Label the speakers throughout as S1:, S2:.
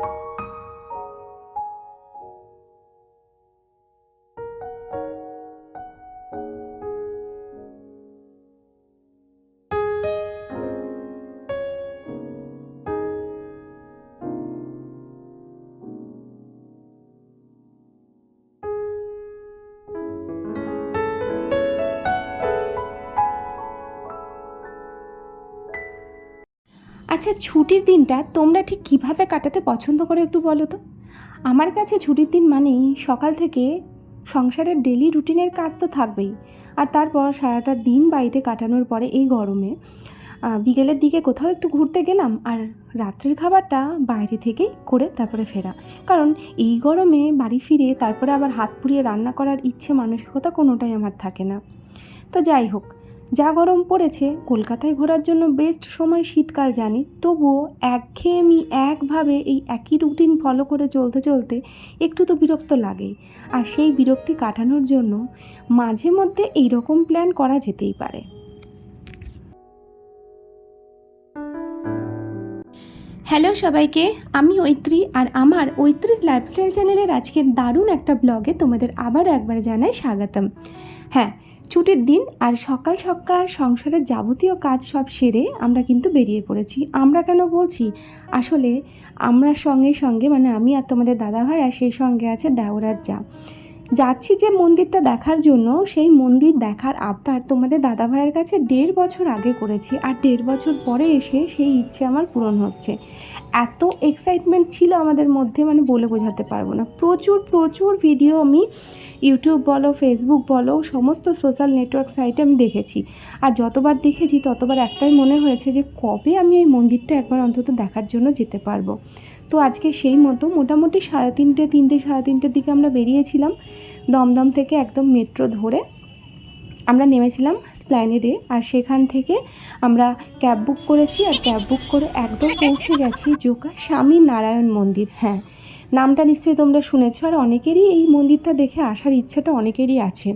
S1: you আচ্ছা ছুটির দিনটা তোমরা ঠিক কীভাবে কাটাতে পছন্দ করো একটু বলো তো? আমার কাছে ছুটির দিন মানেই সকাল থেকে সংসারের ডেলি রুটিনের কাজ তো থাকবেই। আর তারপর সারাটা দিন বাড়িতে কাটানোর পরে এই গরমে বিকেলের দিকে কোথাও একটু ঘুরতে গেলাম আর রাত্রের খাবারটা বাইরে থেকেই করে তারপরে ফেরা। কারণ এই গরমে বাড়ি ফিরে তারপরে আবার হাত পুড়িয়ে রান্না করার ইচ্ছে মানসিকতা কোনোটাই আমার থাকে না। তো যাই হোক যা গরম পড়েছে, কলকাতায় ঘোরার জন্য বেস্ট সময় শীতকাল জানি। তবুও একঘেয়েমি একভাবে এই একই রুটিন ফলো করে চলতে চলতে একটু তো বিরক্ত লাগেই। আর সেই বিরক্তি কাটানোর জন্য মাঝে মধ্যে এই রকম প্ল্যান করা যেতেই পারে। হ্যালো সবাইকে, আমি ঐত্রী আর আমার ঐত্রিস লাইফস্টাইল চ্যানেলের আজকের দারুণ একটা ব্লগে তোমাদের আবার একবার জানাই স্বাগতম। হ্যাঁ ছুটির দিন আর সকাল সকাল সংসারের যাবতীয় কাজ সব সেরে আমরা কিন্তু বেরিয়ে পড়েছি। আমরা কেন বলছি? আসলে আমরা সঙ্গে সঙ্গে মানে আমি আর তোমাদের দাদাভাই আর সেই সঙ্গে আছে দেওরার যা যাচ্ছি যে মন্দিরটা দেখার জন্য, সেই মন্দির দেখার আবদার তোমাদের দাদাভাইয়ের কাছে দেড় বছর আগে করেছি আর দেড় বছর পরে এসে সেই ইচ্ছে আমার পূরণ হচ্ছে। এত এক্সাইটমেন্ট ছিল আমাদের মধ্যে মানে বলে বোঝাতে পারব না। প্রচুর প্রচুর ভিডিও আমি ইউটিউব বলো ফেসবুক বলো, সমস্ত সোশ্যাল নেটওয়ার্ক সাইটে আমি দেখেছি। আর যতবার দেখেছি, ততবার একটাই মনে হয়েছে যে কবে আমি এই মন্দিরটা একবার অন্তত দেখার জন্য যেতে পারব। তো আজকে সেই মতো মোটামুটি সাড়ে তিনটে তিনটে, সাড়ে তিনটের দিকে আমরা বেরিয়েছিলাম। দমদম থেকে একদম মেট্রো ধরে আমরা নেমেছিলাম স্প্ল্যানেডে আর সেখান থেকে আমরা ক্যাব বুক করেছি আর ক্যাব বুক করে একদম পৌঁছে গেছি জোকা স্বামী নারায়ণ মন্দির। হ্যাঁ নামটা নিশ্চয়ই তোমরা শুনেছ আর অনেকেরই এই মন্দিরটা দেখে আসার ইচ্ছাটা অনেকেরই আছে।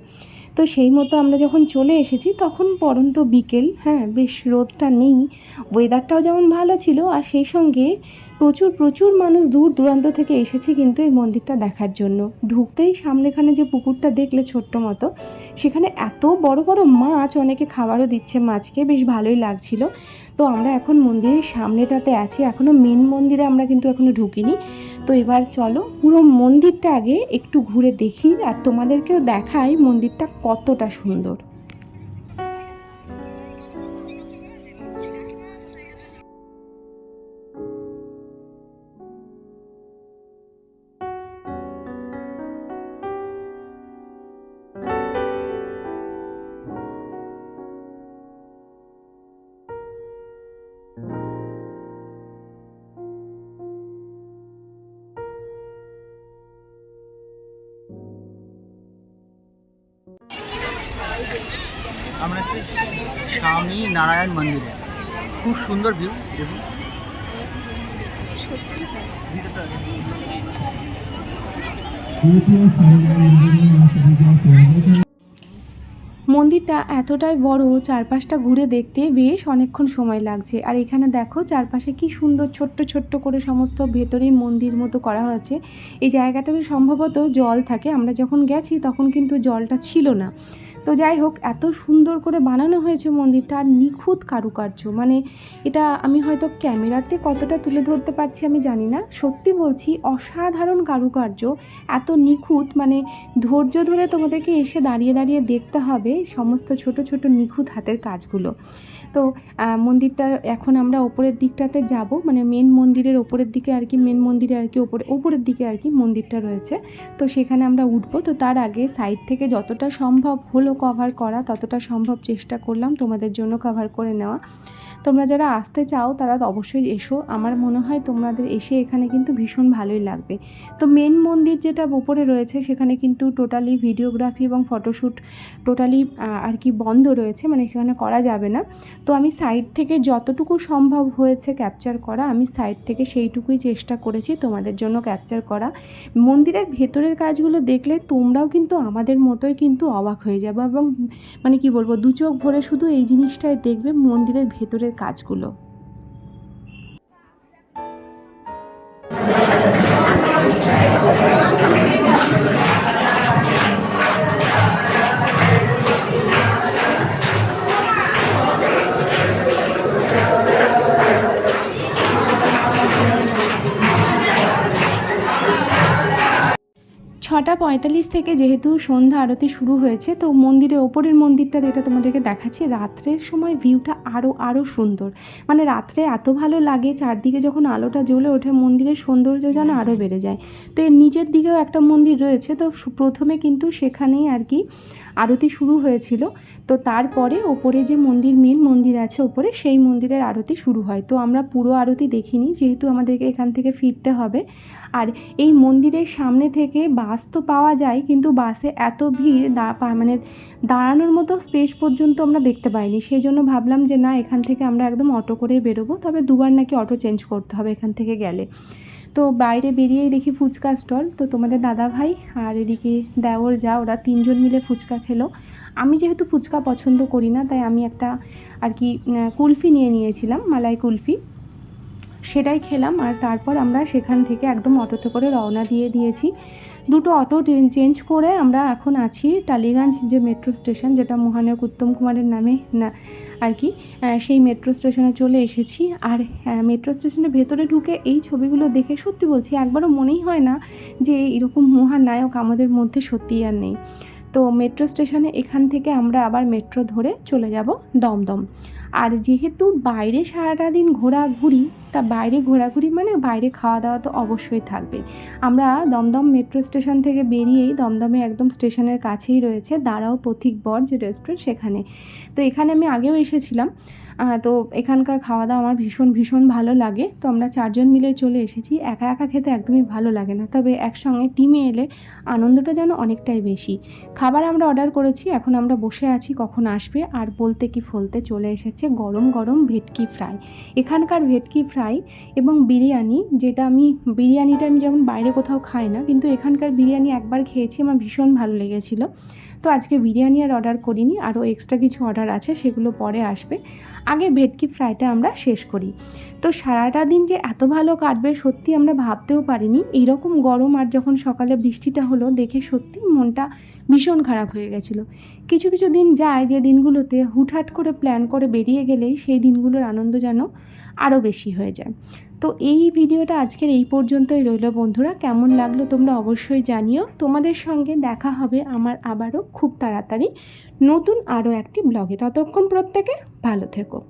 S1: তো সেই মতো আমরা যখন চলে এসেছি, তখন পরন্ত বিকেল হ্যাঁ বেশ রোদটা নেই। ওয়েদারটাও যেমন ভালো ছিল, আর সেই সঙ্গে প্রচুর প্রচুর মানুষ দূর দূরান্ত থেকে এসেছে কিন্তু এই মন্দিরটা দেখার জন্য। ঢুকতেই সামনেখানে যে পুকুরটা দেখলে ছোট্ট মতো, সেখানে এত বড় বড় মাছ, অনেকে খাবারও দিচ্ছে মাছকে, বেশ ভালোই লাগছিল। তো আমরা এখন মন্দিরের সামনেটাতে আছি। এখনও মেন মন্দিরে আমরা কিন্তু এখনও ঢুকিনি। তো এবার চলো, পুরো মন্দিরটা আগে একটু ঘুরে দেখি আর তোমাদেরকেও দেখাই মন্দিরটা কতটা সুন্দর।
S2: আমরা এসেছি স্বামী নারায়ণ মন্দিরে। খুব সুন্দর ভিউ দেখুন।
S1: মন্দিরটা এতটাই বড়, চারপাশটা ঘুরে দেখতে বেশ অনেকক্ষণ সময় লাগছে। আর এখানে দেখো চারপাশে কি সুন্দর ছোট্ট ছোট্ট করে সমস্ত ভেতরেই মন্দির মতো করা হয়েছে। এই জায়গাটাতে সম্ভবত জল থাকে। আমরা যখন গেছি তখন কিন্তু জলটা ছিল না। তো যাই হোক, এত সুন্দর করে বানানো হয়েছে মন্দিরটা আর নিখুঁত কারুকার্য। মানে এটা আমি হয়তো ক্যামেরাতে কতটা তুলে ধরতে পারছি আমি জানি না। সত্যি বলছি, অসাধারণ কারুকার্য। এত নিখুঁত মানে ধৈর্য ধরে তোমাদেরকে এসে দাঁড়িয়ে দাঁড়িয়ে দেখতে হবে সমস্ত ছোট ছোট নিখুঁত হাতের কাজগুলো। তো মন্দিরটা এখন আমরা ওপরের দিকটাতে যাব। মানে মেন মন্দিরের ওপরের দিকে আর কি মেন মন্দিরে আর কি ওপরে, ওপরের দিকে আর কি মন্দিরটা রয়েছে। তো সেখানে আমরা উঠবো। তো তার আগে সাইড থেকে যতটা সম্ভব হলো কভার করা, ততটা সম্ভব চেষ্টা করলাম তোমাদের জন্য কভার করে নেওয়া। তোমরা যারা আসতে চাও, তারা অবশ্যই এসো। আমার মনে হয় তোমাদের এসে এখানে কিন্তু ভীষণ ভালোই লাগবে। তো মেন মন্দির যেটা ওপরে রয়েছে, সেখানে কিন্তু টোটালি ভিডিওগ্রাফি এবং ফটোশ্যুট টোটালি আর কি বন্ধ রয়েছে মানে সেখানে করা যাবে না। তো আমি সাইড থেকে যতটুকু সম্ভব হয়েছে ক্যাপচার করা, আমি সাইড থেকে সেইটুকুই চেষ্টা করেছি তোমাদের জন্য ক্যাপচার করা। মন্দিরের ভেতরের কাজগুলো দেখলে তোমরাও কিন্তু আমাদের মতোই কিন্তু অবাক হয়ে যাবে এবং মানে কি বলব, দু চোখ ভরে শুধু এই জিনিসটাই দেখবে মন্দিরের ভেতরের কাজগুলো। ছটা পঁয়তাল্লিশ থেকে যেহেতু সন্ধ্যা আরতি শুরু হয়েছে, তো মন্দিরের ওপরের মন্দিরটা যেটা তোমাদেরকে দেখাচ্ছি, রাত্রের সময় ভিউটা আরও আরও সুন্দর। মানে রাত্রে এত ভালো লাগে, চারদিকে যখন আলোটা জ্বলে ওঠে, মন্দিরের সৌন্দর্য যেন আরও বেড়ে যায়। তো এর নিচের দিকেও একটা মন্দির রয়েছে, তো প্রথমে কিন্তু সেখানেই আর কি আরতি শুরু হয়েছিল। তো তারপরে ওপরে যে মন্দির মেন মন্দির আছে ওপরে, সেই মন্দিরের আরতি শুরু হয়। তো আমরা পুরো আরতি দেখিনি, যেহেতু আমাদেরকে এখান থেকে ফিরতে হবে। আর এই মন্দিরের সামনে থেকে বাস তো পাওয়া যায়, কিন্তু বাসে এত ভিড় মানে দাঁড়ানোর মতো স্পেস পর্যন্ত আমরা দেখতে পাইনি। সেই জন্য ভাবলাম যে না, এখান থেকে আমরা একদম অটো করেই বেরোবো, তবে দুবার নাকি অটো চেঞ্জ করতে হবে এখান থেকে গেলে। তো বাইরে বেরিয়েই দেখি ফুচকা স্টল তো তোমাদের দাদা ভাই আর এদিকে দেওর যা, ওরা তিনজন মিলে ফুচকা খেলো। আমি যেহেতু ফুচকা পছন্দ করি না, তাই আমি একটা আর কি কুলফি নিয়ে নিয়েছিলাম, মালাই কুলফি। সেটাই খেলাম আর তারপর আমরা সেখান থেকে একদম অটোতে করে রওনা দিয়ে দিয়েছি। দুটো অটো চেঞ্জ করে আমরা এখন আছি টালিগঞ্জ যে মেট্রো স্টেশন, যেটা মহানায়ক উত্তম কুমারের নামে না, আর কি সেই মেট্রো স্টেশনে চলে এসেছি। আর মেট্রো স্টেশনের ভেতরে ঢুকে এই ছবিগুলো দেখে সত্যি বলছি, একবারও মনেই হয় না যে এরকম মহানায়ক আমাদের মধ্যে সত্যিই আর নেই। তো মেট্রো স্টেশনে এখান থেকে আমরা আবার মেট্রো ধরে চলে যাব দমদম। আর যেহেতু বাইরে সারাটা দিন ঘোরাঘুরি, তা বাইরে ঘোরাঘুরি মানে বাইরে খাওয়া দাওয়া তো অবশ্যই থাকবে। আমরা দমদম মেট্রো স্টেশন থেকে বেরিয়েই দমদমে একদম স্টেশনের কাছেই রয়েছে দাঁড়াও পথিক বর যে রেস্টুরেন্ট সেখানে। তো এখানে আমি আগেও এসেছিলাম। তো এখানকার খাওয়া দাওয়া আমার ভীষণ ভীষণ ভালো লাগে। তো আমরা চারজন মিলে চলে এসেছি। একা একা খেতে একদমই ভালো লাগে না। তবে একসঙ্গে টিমে এলে আনন্দটা যেন অনেকটাই বেশি। খাবার আমরা অর্ডার করেছি, এখন আমরা বসে আছি কখন আসবে আর বলতে কি ফলতে চলে এসেছে। গরম গরম ভেটকি ফ্রাই। এখানকার ভেটকি ফ্রাই এবং বিরিয়ানি যেটা আমি, বিরিয়ানিটা আমি যেমন বাইরে কোথাও খাই না, কিন্তু এখানকার বিরিয়ানি একবার খেয়েছি, আমার ভীষণ ভালো লেগেছিলো। তো আজকে বিরিয়ানি আর অর্ডার করিনি, আরও এক্সট্রা কিছু অর্ডার আছে, সেগুলো পরে আসবে। আগে ভেটকি ফ্রাইটা আমরা শেষ করি। তো সারাটা দিন যে এত ভালো কাটবে সত্যি আমরা ভাবতেও পারিনি এইরকম গরম আর যখন সকালে বৃষ্টিটা হলো দেখে সত্যি মনটা ভীষণ খারাপ হয়ে গেছিল। কিছু কিছু দিন যায় যে দিনগুলোতে হুটহাট করে প্ল্যান করে বেরিয়ে গেলেই সেই দিনগুলোর আনন্দ যেন আরও বেশি হয়ে যায়। তো এই ভিডিওটা আজকের এই পর্যন্তই রইল বন্ধুরা। কেমন লাগল তোমরা অবশ্যই জানিও। তোমাদের সঙ্গে দেখা হবে আমার আবারও খুব তাড়াতাড়ি নতুন আরও একটি ব্লগে। ততক্ষণ প্রত্যেকে ভালো থেকো।